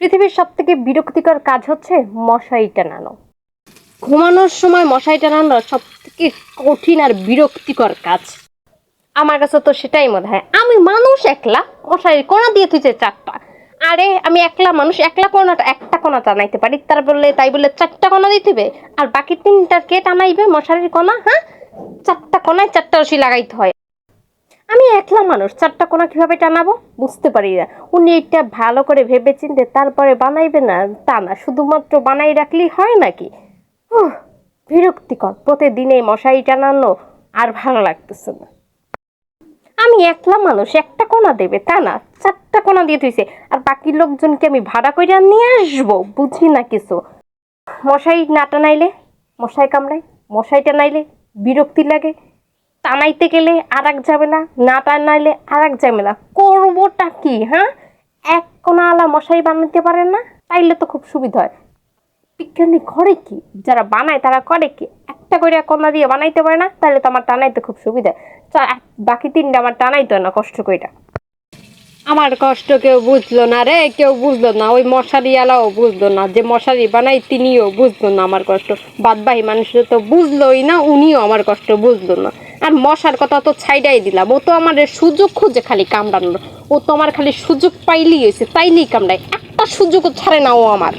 পৃথিবীর সব থেকে বিরক্তিকর কাজ হচ্ছে মশারি টানানো। ঘুমানোর সময় মশারি টানানো সব থেকে কঠিন আর বিরক্তিকর কাজ। আমার কাছে তো সেটাই মনে হয়, আমি মানুষ একলা মশারি কোনা দিয়ে তুই চারটা আরে, আমি একলা মানুষ, একলা কোনাটা, একটা কোনা টানাইতে পারি, তার বললে, তাই বললে চারটা কোনা দিতে আর বাকি তিনটা কে টানাইবে মশারির কোনা হ্যাঁ? চারটা কোনায় চারটা রশি লাগাইতে হয়। একলা মানুষ, চারটা কোনা কীভাবে টানাবো? বুঝতে পারি না। উনি এটা ভালো করে ভেবে চিনতে তারপরে বানাইবে না, তা না, শুধুমাত্র বানাই রাখলেই হয় নাকি? বিরক্তিকর। প্রতিদিন মশারি টানানো আর ভালো লাগতেছে না। আমি একলা মানুষ, একটা কোনা দেবে, তা না, চারটা কোনা দিয়ে তুইছে আর বাকি লোকজনকে আমি ভাড়া করে নিয়ে আসব, বুঝি না কিছু। মশাই না টানাইলে মশাই কামড়ায়, মশাই টানাইলে বিরক্তি লাগে। টানাইতে গেলে আর এক ঝামেলা, না টানাইলে আর এক ঝামেলা। করবোটা কি হ্যাঁ? এক কোনা আলা মশাই বানাতে পারে না, তাইলে তো খুব সুবিধা হয়। বিজ্ঞানী করে কি? যারা বানায় তারা করে কি? একটা করে কমা দিয়ে বানাইতে পারে না তাহলে তো আমার টানাইতে খুব সুবিধা। বাকি তিনটা আমার টানাইতে না, কষ্ট কইরা। আমার কষ্ট কেউ বুঝলো না রে, কেউ বুঝলো না। ওই মশারি আলাও বুঝলো না, যে মশারি বানাই তিনিও বুঝলো না আমার কষ্ট। বাদবাহী মানুষের তো বুঝলোই না, উনিও আমার কষ্ট বুঝলো না। আর মশার কথা তো ছাইডাই দিলাম। ও তো আমার সুযোগ খুঁজে খালি কামড়ানোর। ও তো আমার খালি সুযোগ পাইলেই হয়েছে তাইলেই কামড়ায়। একটা সুযোগও ছাড়ে না ও আমার।